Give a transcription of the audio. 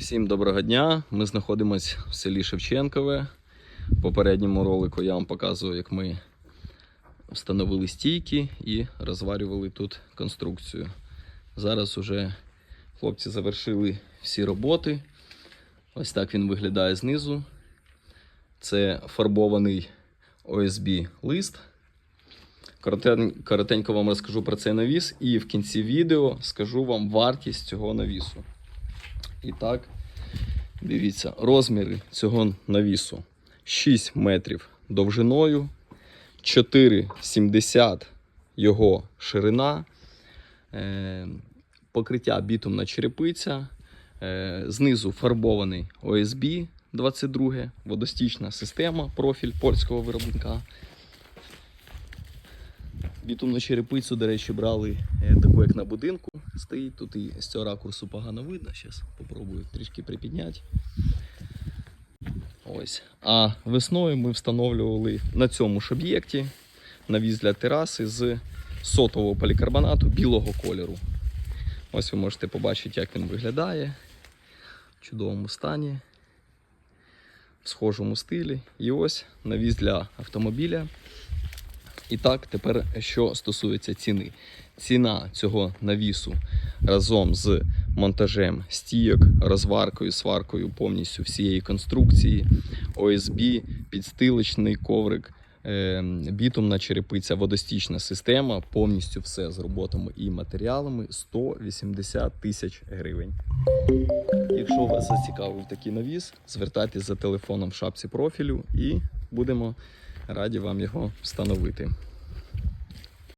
Всім доброго дня. Ми знаходимося в селі Шевченкове. В попередньому ролику я вам показував, як ми встановили стійки і розварювали тут конструкцію. Зараз уже хлопці завершили всі роботи. Ось так він виглядає знизу. Це фарбований OSB лист. Коротенько вам розкажу про цей навіс, і в кінці відео скажу вам вартість цього навісу. І так, дивіться, розміри цього навісу 6 метрів довжиною, 4,70 його ширина, е, покриття бітумна черепиця, е, знизу фарбований ОСБ 22, водостічна система, профіль польського виробника. Бітумну черепицю, до речі, брали е, таку, як на будинку стоїть. Тут і з цього ракурсу погано видно. Зараз попробую трішки припідняти. Ось. А весною ми встановлювали на цьому ж об'єкті навіс для тераси з сотового полікарбонату білого кольору. Ось ви можете побачити, як він виглядає в чудовому стані, в схожому стилі. І ось навіс для автомобіля. І так, тепер що стосується ціни. Ціна цього навісу разом з монтажем стійок, розваркою, сваркою повністю всієї конструкції, ОСБ, підстилочний коврик, е, бітумна черепиця, водостічна система, повністю все з роботами і матеріалами 180 тисяч гривень. Якщо вас зацікавив такий навіс, звертайтесь за телефоном в шапці профілю і будемо раді вам його встановити.